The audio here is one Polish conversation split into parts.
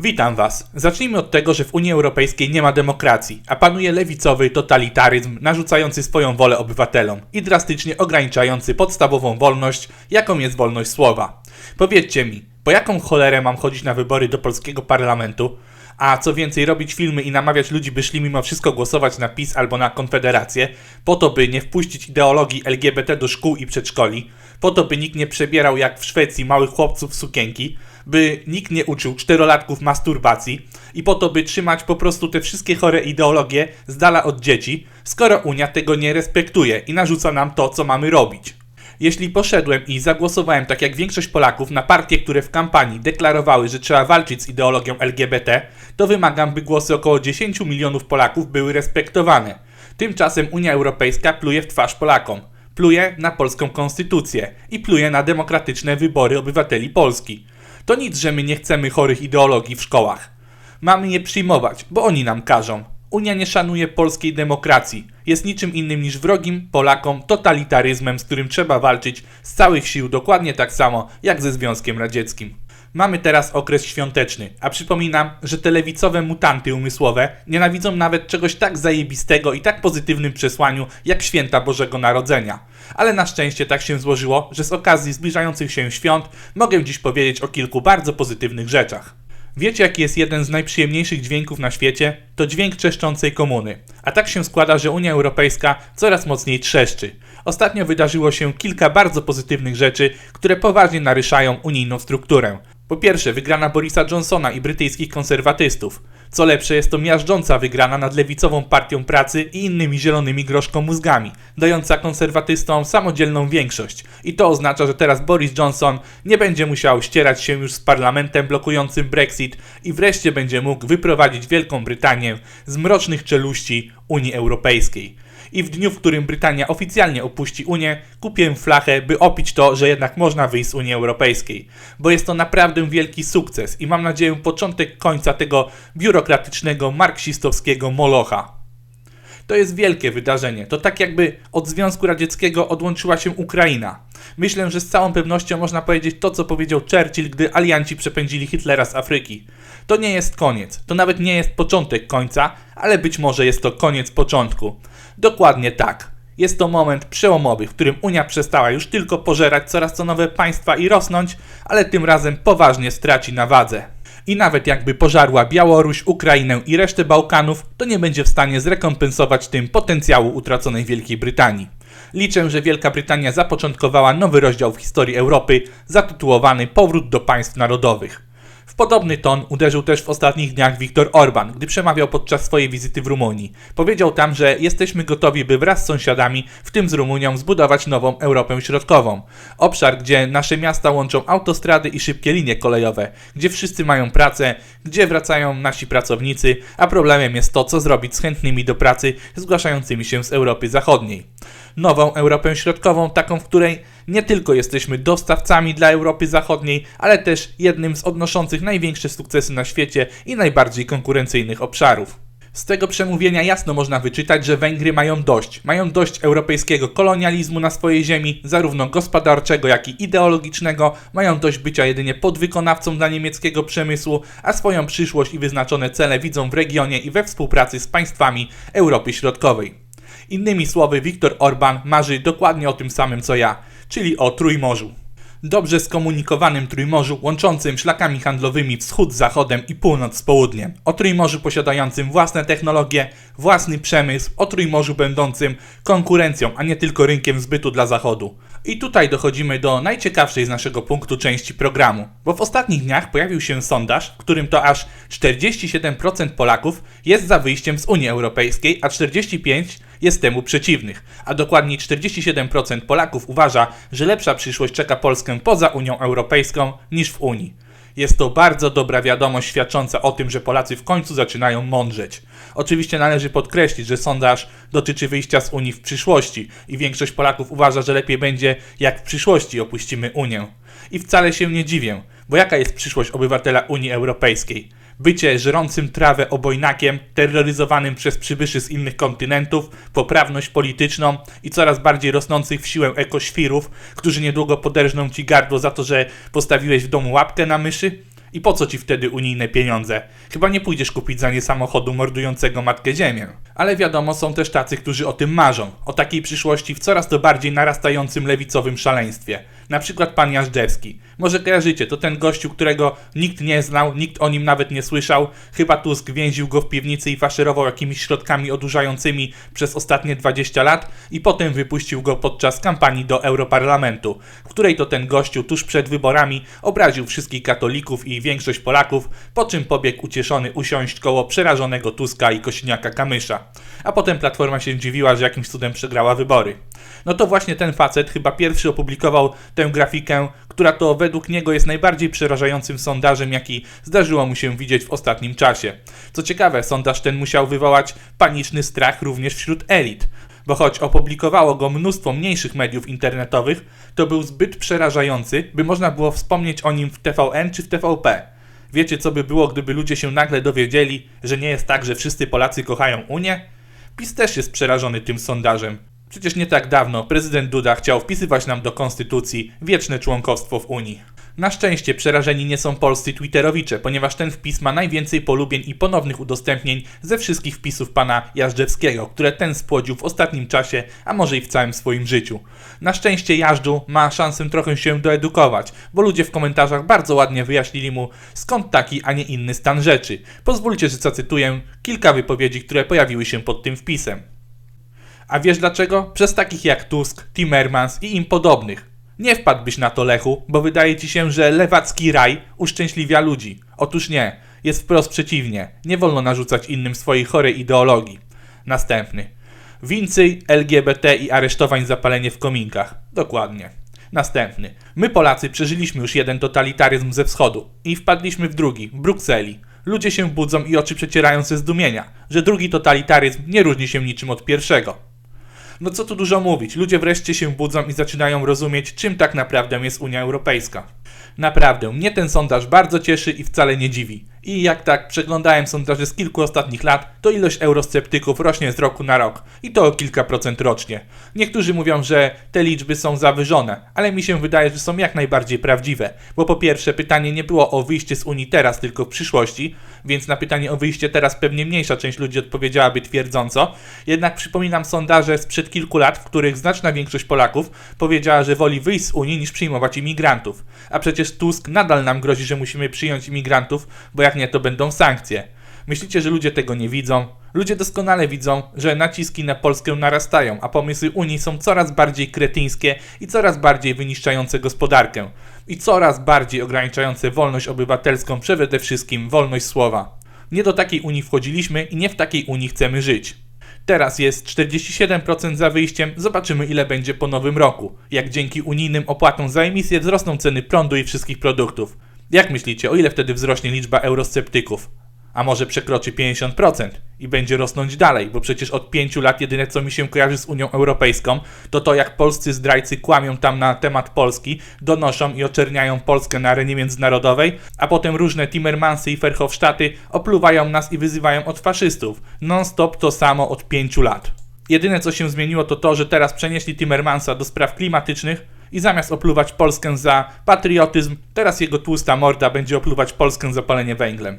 Witam Was. Zacznijmy od tego, że w Unii Europejskiej nie ma demokracji, a panuje lewicowy totalitaryzm narzucający swoją wolę obywatelom i drastycznie ograniczający podstawową wolność, jaką jest wolność słowa. Powiedzcie mi, po jaką cholerę mam chodzić na wybory do polskiego parlamentu, a co więcej robić filmy i namawiać ludzi, by szli mimo wszystko głosować na PiS albo na Konfederację, po to by nie wpuścić ideologii LGBT do szkół i przedszkoli, po to by nikt nie przebierał jak w Szwecji małych chłopców w sukienki, by nikt nie uczył czterolatków masturbacji i po to, by trzymać po prostu te wszystkie chore ideologie z dala od dzieci, skoro Unia tego nie respektuje i narzuca nam to, co mamy robić. Jeśli poszedłem i zagłosowałem tak jak większość Polaków na partie, które w kampanii deklarowały, że trzeba walczyć z ideologią LGBT, to wymagam, by głosy około 10 milionów Polaków były respektowane. Tymczasem Unia Europejska pluje w twarz Polakom, pluje na polską konstytucję i pluje na demokratyczne wybory obywateli Polski. To nic, że my nie chcemy chorych ideologii w szkołach. Mamy je przyjmować, bo oni nam każą. Unia nie szanuje polskiej demokracji. Jest niczym innym niż wrogim Polakom totalitaryzmem, z którym trzeba walczyć z całych sił, dokładnie tak samo jak ze Związkiem Radzieckim. Mamy teraz okres świąteczny, a przypominam, że te lewicowe mutanty umysłowe nienawidzą nawet czegoś tak zajebistego i tak pozytywnym przesłaniu jak święta Bożego Narodzenia. Ale na szczęście tak się złożyło, że z okazji zbliżających się świąt mogę dziś powiedzieć o kilku bardzo pozytywnych rzeczach. Wiecie, jaki jest jeden z najprzyjemniejszych dźwięków na świecie? To dźwięk trzeszczącej komuny. A tak się składa, że Unia Europejska coraz mocniej trzeszczy. Ostatnio wydarzyło się kilka bardzo pozytywnych rzeczy, które poważnie naryszają unijną strukturę. Po pierwsze, wygrana Borisa Johnsona i brytyjskich konserwatystów. Co lepsze, jest to miażdżąca wygrana nad lewicową partią pracy i innymi zielonymi groszkomózgami, dająca konserwatystom samodzielną większość. I to oznacza, że teraz Boris Johnson nie będzie musiał ścierać się już z parlamentem blokującym Brexit i wreszcie będzie mógł wyprowadzić Wielką Brytanię z mrocznych czeluści Unii Europejskiej i w dniu, w którym Brytania oficjalnie opuści Unię, kupię flachę, by opić to, że jednak można wyjść z Unii Europejskiej. Bo jest to naprawdę wielki sukces i mam nadzieję początek końca tego biurokratycznego, marksistowskiego molocha. To jest wielkie wydarzenie. To tak jakby od Związku Radzieckiego odłączyła się Ukraina. Myślę, że z całą pewnością można powiedzieć to, co powiedział Churchill, gdy alianci przepędzili Hitlera z Afryki. To nie jest koniec. To nawet nie jest początek końca, ale być może jest to koniec początku. Dokładnie tak. Jest to moment przełomowy, w którym Unia przestała już tylko pożerać coraz to nowe państwa i rosnąć, ale tym razem poważnie straci na wadze. I nawet jakby pożarła Białoruś, Ukrainę i resztę Bałkanów, to nie będzie w stanie zrekompensować tym potencjału utraconej Wielkiej Brytanii. Liczę, że Wielka Brytania zapoczątkowała nowy rozdział w historii Europy, zatytułowany Powrót do państw narodowych. W podobny ton uderzył też w ostatnich dniach Viktor Orban, gdy przemawiał podczas swojej wizyty w Rumunii. Powiedział tam, że jesteśmy gotowi, by wraz z sąsiadami, w tym z Rumunią, zbudować nową Europę Środkową. Obszar, gdzie nasze miasta łączą autostrady i szybkie linie kolejowe, gdzie wszyscy mają pracę, gdzie wracają nasi pracownicy, a problemem jest to, co zrobić z chętnymi do pracy zgłaszającymi się z Europy Zachodniej nową Europę Środkową, taką, w której nie tylko jesteśmy dostawcami dla Europy Zachodniej, ale też jednym z odnoszących największe sukcesy na świecie i najbardziej konkurencyjnych obszarów. Z tego przemówienia jasno można wyczytać, że Węgry mają dość. Mają dość europejskiego kolonializmu na swojej ziemi, zarówno gospodarczego, jak i ideologicznego. Mają dość bycia jedynie podwykonawcą dla niemieckiego przemysłu, a swoją przyszłość i wyznaczone cele widzą w regionie i we współpracy z państwami Europy Środkowej. Innymi słowy, Viktor Orban marzy dokładnie o tym samym co ja, czyli o Trójmorzu. Dobrze skomunikowanym Trójmorzu łączącym szlakami handlowymi wschód z zachodem i północ z południem. O Trójmorzu posiadającym własne technologie, własny przemysł, o Trójmorzu będącym konkurencją, a nie tylko rynkiem zbytu dla zachodu. I tutaj dochodzimy do najciekawszej z naszego punktu części programu, bo w ostatnich dniach pojawił się sondaż, w którym to aż 47% Polaków jest za wyjściem z Unii Europejskiej, a 45% jest temu przeciwnych, a dokładniej 47% Polaków uważa, że lepsza przyszłość czeka Polskę poza Unią Europejską niż w Unii. Jest to bardzo dobra wiadomość świadcząca o tym, że Polacy w końcu zaczynają mądrzeć. Oczywiście należy podkreślić, że sondaż dotyczy wyjścia z Unii w przyszłości i większość Polaków uważa, że lepiej będzie, jak w przyszłości opuścimy Unię. I wcale się nie dziwię, bo jaka jest przyszłość obywatela Unii Europejskiej? Bycie żerącym trawę obojnakiem, terroryzowanym przez przybyszy z innych kontynentów, poprawność polityczną i coraz bardziej rosnących w siłę ekoświrów, którzy niedługo poderżną ci gardło za to, że postawiłeś w domu łapkę na myszy? I po co ci wtedy unijne pieniądze? Chyba nie pójdziesz kupić za nie samochodu mordującego Matkę Ziemię. Ale wiadomo, są też tacy, którzy o tym marzą. O takiej przyszłości w coraz to bardziej narastającym lewicowym szaleństwie. Na przykład pan Jażdżewski. Może kojarzycie, to ten gościu, którego nikt nie znał, nikt o nim nawet nie słyszał. Chyba Tusk więził go w piwnicy i faszerował jakimiś środkami odurzającymi przez ostatnie 20 lat i potem wypuścił go podczas kampanii do Europarlamentu, w której to ten gościu tuż przed wyborami obraził wszystkich katolików i większość Polaków, po czym pobiegł ucieszony usiąść koło przerażonego Tuska i Kośniaka Kamysza. A potem Platforma się dziwiła, że jakimś cudem przegrała wybory. No to właśnie ten facet chyba pierwszy opublikował tę grafikę, która to według niego jest najbardziej przerażającym sondażem, jaki zdarzyło mu się widzieć w ostatnim czasie. Co ciekawe, sondaż ten musiał wywołać paniczny strach również wśród elit, bo choć opublikowało go mnóstwo mniejszych mediów internetowych, to był zbyt przerażający, by można było wspomnieć o nim w TVN czy w TVP. Wiecie, co by było, gdyby ludzie się nagle dowiedzieli, że nie jest tak, że wszyscy Polacy kochają Unię? PiS też jest przerażony tym sondażem. Przecież nie tak dawno prezydent Duda chciał wpisywać nam do konstytucji wieczne członkostwo w Unii. Na szczęście przerażeni nie są polscy twitterowicze, ponieważ ten wpis ma najwięcej polubień i ponownych udostępnień ze wszystkich wpisów pana Jażdżewskiego, które ten spłodził w ostatnim czasie, a może i w całym swoim życiu. Na szczęście Jażdżu ma szansę trochę się doedukować, bo ludzie w komentarzach bardzo ładnie wyjaśnili mu skąd taki, a nie inny stan rzeczy. Pozwólcie, że zacytuję kilka wypowiedzi, które pojawiły się pod tym wpisem. A wiesz dlaczego? Przez takich jak Tusk, Timmermans i im podobnych. Nie wpadłbyś na to, Lechu, bo wydaje ci się, że lewacki raj uszczęśliwia ludzi. Otóż nie, jest wprost przeciwnie. Nie wolno narzucać innym swojej chorej ideologii. Następny. Więcej LGBT i aresztowań za palenie w kominkach. Dokładnie. Następny. My Polacy przeżyliśmy już jeden totalitaryzm ze wschodu i wpadliśmy w drugi, w Brukseli. Ludzie się budzą i oczy przecierają ze zdumienia, że drugi totalitaryzm nie różni się niczym od pierwszego. No co tu dużo mówić, ludzie wreszcie się budzą i zaczynają rozumieć, czym tak naprawdę jest Unia Europejska. Naprawdę, mnie ten sondaż bardzo cieszy i wcale nie dziwi. I jak tak przeglądałem sondaże z kilku ostatnich lat, to ilość eurosceptyków rośnie z roku na rok i to o kilka procent rocznie. Niektórzy mówią, że te liczby są zawyżone, ale mi się wydaje, że są jak najbardziej prawdziwe, bo po pierwsze pytanie nie było o wyjście z Unii teraz, tylko w przyszłości, więc na pytanie o wyjście teraz pewnie mniejsza część ludzi odpowiedziałaby twierdząco. Jednak przypominam sondaże sprzed kilku lat, w których znaczna większość Polaków powiedziała, że woli wyjść z Unii niż przyjmować imigrantów. A przecież Tusk nadal nam grozi, że musimy przyjąć imigrantów, bo jak to będą sankcje. Myślicie, że ludzie tego nie widzą? Ludzie doskonale widzą, że naciski na Polskę narastają, a pomysły Unii są coraz bardziej kretyńskie i coraz bardziej wyniszczające gospodarkę. I coraz bardziej ograniczające wolność obywatelską, przede wszystkim wolność słowa. Nie do takiej Unii wchodziliśmy i nie w takiej Unii chcemy żyć. Teraz jest 47% za wyjściem, zobaczymy ile będzie po nowym roku. Jak dzięki unijnym opłatom za emisję wzrosną ceny prądu i wszystkich produktów. Jak myślicie, o ile wtedy wzrośnie liczba eurosceptyków? A może przekroczy 50% i będzie rosnąć dalej, bo przecież od 5 lat jedyne co mi się kojarzy z Unią Europejską, to to jak polscy zdrajcy kłamią tam na temat Polski, donoszą i oczerniają Polskę na arenie międzynarodowej, a potem różne Timmermansy i Verhofstadty opluwają nas i wyzywają od faszystów. Non-stop to samo od 5 lat. Jedyne co się zmieniło to to, że teraz przenieśli Timmermansa do spraw klimatycznych, i zamiast opluwać Polskę za patriotyzm, teraz jego tłusta morda będzie opluwać Polskę za palenie węglem.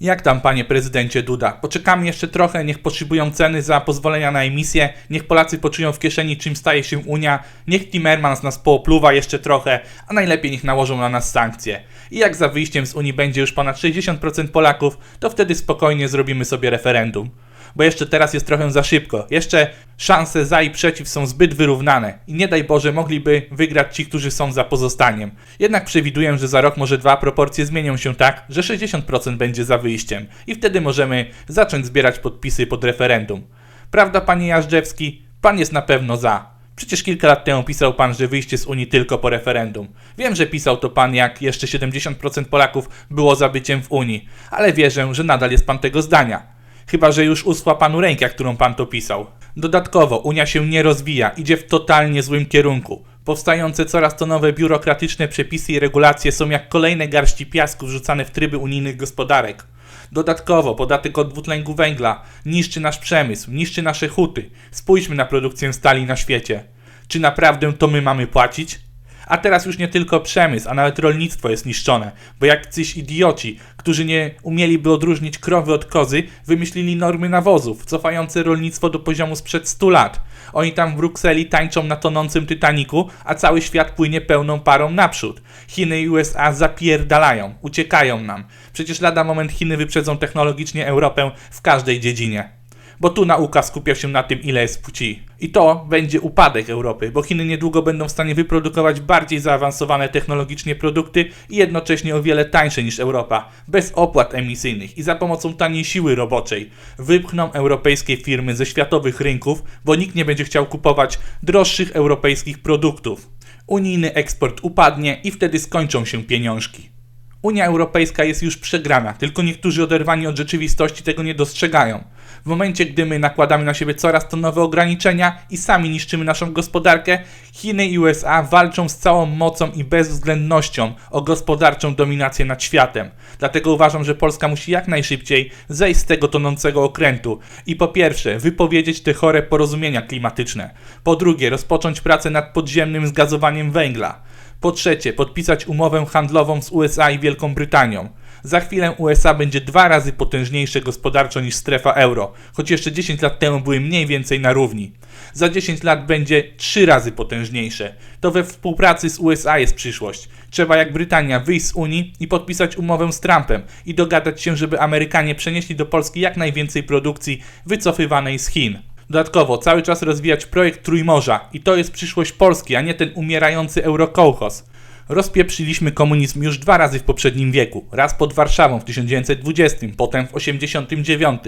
Jak tam, panie prezydencie Duda? Poczekamy jeszcze trochę, niech potrzebują ceny za pozwolenia na emisję, niech Polacy poczują w kieszeni, czym staje się Unia, niech Timmermans nas poopluwa jeszcze trochę, a najlepiej niech nałożą na nas sankcje. I jak za wyjściem z Unii będzie już ponad 60% Polaków, to wtedy spokojnie zrobimy sobie referendum bo jeszcze teraz jest trochę za szybko. Jeszcze szanse za i przeciw są zbyt wyrównane i nie daj Boże mogliby wygrać ci, którzy są za pozostaniem. Jednak przewiduję, że za rok może dwa proporcje zmienią się tak, że 60% będzie za wyjściem i wtedy możemy zacząć zbierać podpisy pod referendum. Prawda, panie Jażdżewski? Pan jest na pewno za. Przecież kilka lat temu pisał pan, że wyjście z Unii tylko po referendum. Wiem, że pisał to pan, jak jeszcze 70% Polaków było za byciem w Unii, ale wierzę, że nadal jest pan tego zdania. Chyba, że już uschła panu ręka, którą pan to pisał. Dodatkowo, Unia się nie rozwija, idzie w totalnie złym kierunku. Powstające coraz to nowe biurokratyczne przepisy i regulacje są jak kolejne garści piasku wrzucane w tryby unijnych gospodarek. Dodatkowo, podatek od dwutlenku węgla niszczy nasz przemysł, niszczy nasze huty. Spójrzmy na produkcję stali na świecie. Czy naprawdę to my mamy płacić? A teraz już nie tylko przemysł, a nawet rolnictwo jest niszczone, bo jak jacyś idioci, którzy nie umieliby odróżnić krowy od kozy, wymyślili normy nawozów, cofające rolnictwo do poziomu sprzed 100 lat. Oni tam w Brukseli tańczą na tonącym Titaniku, a cały świat płynie pełną parą naprzód. Chiny i USA zapierdalają, uciekają nam. Przecież lada moment Chiny wyprzedzą technologicznie Europę w każdej dziedzinie bo tu nauka skupia się na tym, ile jest płci. I to będzie upadek Europy, bo Chiny niedługo będą w stanie wyprodukować bardziej zaawansowane technologicznie produkty i jednocześnie o wiele tańsze niż Europa, bez opłat emisyjnych i za pomocą taniej siły roboczej. Wypchną europejskie firmy ze światowych rynków, bo nikt nie będzie chciał kupować droższych europejskich produktów. Unijny eksport upadnie i wtedy skończą się pieniążki. Unia Europejska jest już przegrana, tylko niektórzy oderwani od rzeczywistości tego nie dostrzegają. W momencie, gdy my nakładamy na siebie coraz to nowe ograniczenia i sami niszczymy naszą gospodarkę, Chiny i USA walczą z całą mocą i bezwzględnością o gospodarczą dominację nad światem. Dlatego uważam, że Polska musi jak najszybciej zejść z tego tonącego okrętu i po pierwsze wypowiedzieć te chore porozumienia klimatyczne, po drugie rozpocząć pracę nad podziemnym zgazowaniem węgla, po trzecie, podpisać umowę handlową z USA i Wielką Brytanią. Za chwilę USA będzie dwa razy potężniejsze gospodarczo niż strefa euro, choć jeszcze 10 lat temu były mniej więcej na równi. Za 10 lat będzie trzy razy potężniejsze. To we współpracy z USA jest przyszłość. Trzeba jak Brytania wyjść z Unii i podpisać umowę z Trumpem i dogadać się, żeby Amerykanie przenieśli do Polski jak najwięcej produkcji wycofywanej z Chin. Dodatkowo cały czas rozwijać projekt Trójmorza i to jest przyszłość Polski, a nie ten umierający eurokołchos. Rozpieprzyliśmy komunizm już dwa razy w poprzednim wieku. Raz pod Warszawą w 1920, potem w 1989.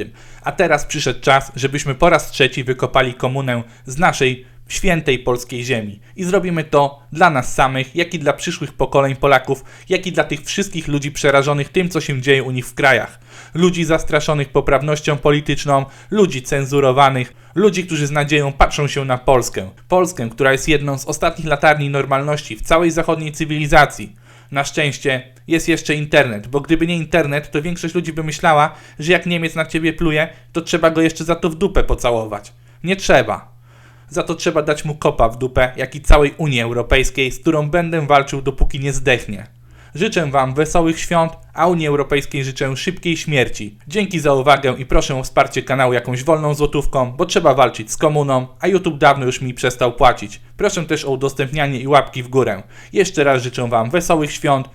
A teraz przyszedł czas, żebyśmy po raz trzeci wykopali komunę z naszej świętej polskiej ziemi. I zrobimy to dla nas samych, jak i dla przyszłych pokoleń Polaków, jak i dla tych wszystkich ludzi przerażonych tym, co się dzieje u nich w krajach. Ludzi zastraszonych poprawnością polityczną, ludzi cenzurowanych, ludzi, którzy z nadzieją patrzą się na Polskę. Polskę, która jest jedną z ostatnich latarni normalności w całej zachodniej cywilizacji. Na szczęście jest jeszcze internet, bo gdyby nie internet, to większość ludzi by myślała, że jak Niemiec na ciebie pluje, to trzeba go jeszcze za to w dupę pocałować. Nie trzeba. Za to trzeba dać mu kopa w dupę, jak i całej Unii Europejskiej, z którą będę walczył dopóki nie zdechnie. Życzę Wam wesołych świąt, a Unii Europejskiej życzę szybkiej śmierci. Dzięki za uwagę i proszę o wsparcie kanału jakąś wolną złotówką, bo trzeba walczyć z komuną, a YouTube dawno już mi przestał płacić. Proszę też o udostępnianie i łapki w górę. Jeszcze raz życzę Wam wesołych świąt